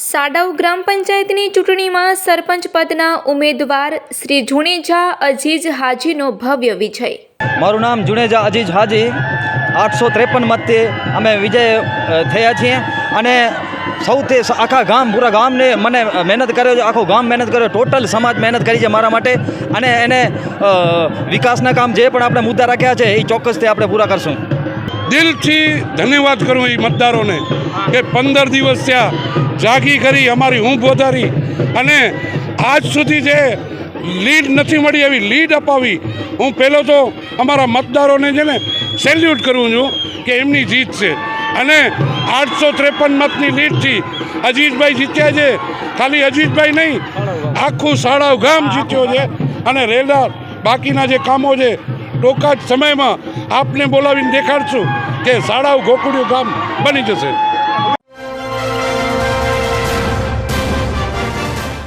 સાડવ ગ્રામ પંચાયતની ચૂંટણીમાં સરપંચ પદના ઉમેદવાર શ્રી જુણેજા અજીજ હાજીનો ભવ્ય વિજય. મારું નામ જુણેજા અજીજ હાજી. આઠસો ત્રેપન મતથી અમે વિજય થયા છીએ અને સૌથી આખા ગામ, પૂરા ગામને મને મહેનત કર્યો છે. આખો ગામ મહેનત કર્યો. ટોટલ સમાજ મહેનત કરી છે મારા માટે અને એને વિકાસના કામ જે પણ આપણે મુદ્દા રાખ્યા છે, એ ચોક્કસથી આપણે પૂરા કરશું. દિલથી ધન્યવાદ કરું એ મતદારોને કે પંદર દિવસ ત્યાં જાગી કરી અમારી ઊંઘ વધારી અને આજ સુધી જે લીડ નથી મળી એવી લીડ અપાવી, હું પહેલો તો અમારા મતદારોને છે ને સેલ્યુટ કરું છું કે એમની જીત છે. અને આઠસો ત્રેપન મતની લીડથી અજીતભાઈ જીત્યા છે. ખાલી અજીતભાઈ નહીં, આખું સાડાવ ગામ જીત્યો છે. અને રેલર બાકીના જે કામો છે ટૂંકા જ સમયમાં આપને બોલાવીને દેખાડશું કે સાડાવ ગોકુડિયું ગામ બની જશે.